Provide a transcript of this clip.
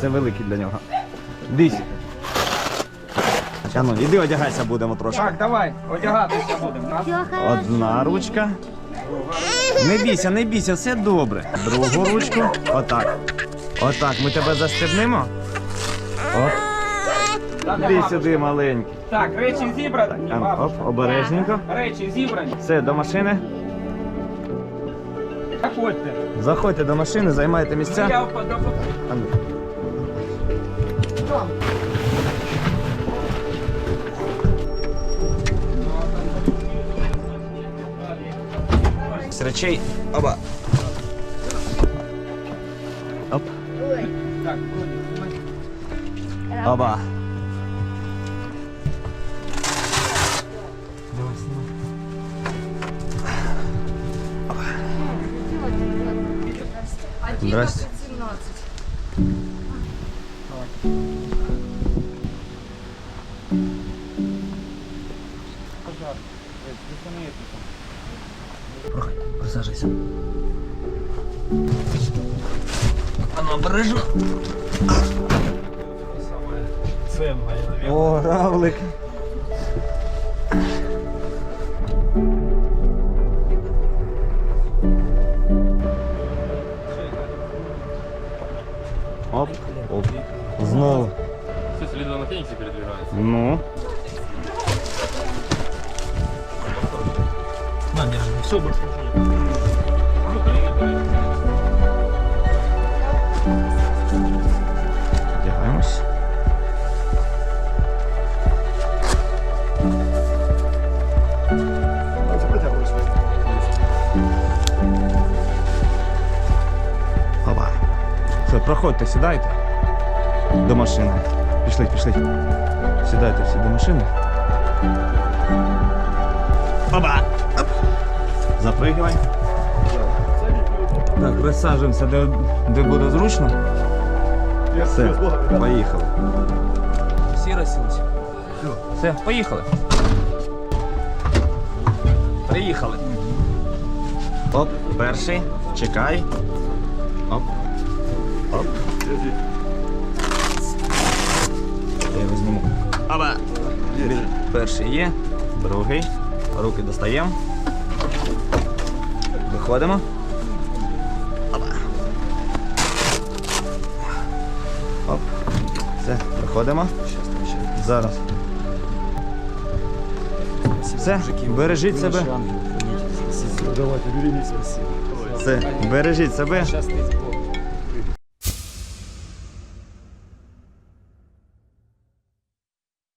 Це великий для нього. Дись. А ну, іди одягайся будемо трошки. Так, давай, одягатися будемо. На. Одна ручка. Не бійся, не бійся, все добре. Другу ручку. Отак. Отак. Ми тебе застебнемо. Оп. Іди сюди, маленький. Так, речі зібрані. Бабушка. оп, обережненько. Речі зібрані. Все, до машини. Заходьте. Заходьте до машини, займайте місця. Я впаду. Идем. С речей. Оба. Оп. Оба. Здрасте. Здрасте. 17. пожар. Присаживайся. Она обережно. О, равлик. Оп, оп. Знову. Все, ледве на фениксе передвигается. Ну. Все, больше ничего нет. Вдягаємось. Опа. Все, проходьте, сідайте до машини. Пішли, пішли. Сідайте всі до машини. Опа! Запригивай. Так, присаджуємося, де, де буде зручно. Все, поїхали. Всі розсілися? Все, поїхали. Приїхали. Оп, перший. Чекай. Оп. Оп. Я візьму. Оба. Перший є. Другий. Руки достаємо. Виходимо. Опа. Оп. Все, виходимо. Зараз. Все, бережіть себе. Давайте, берегите, спасибо. Все, бережіть себе.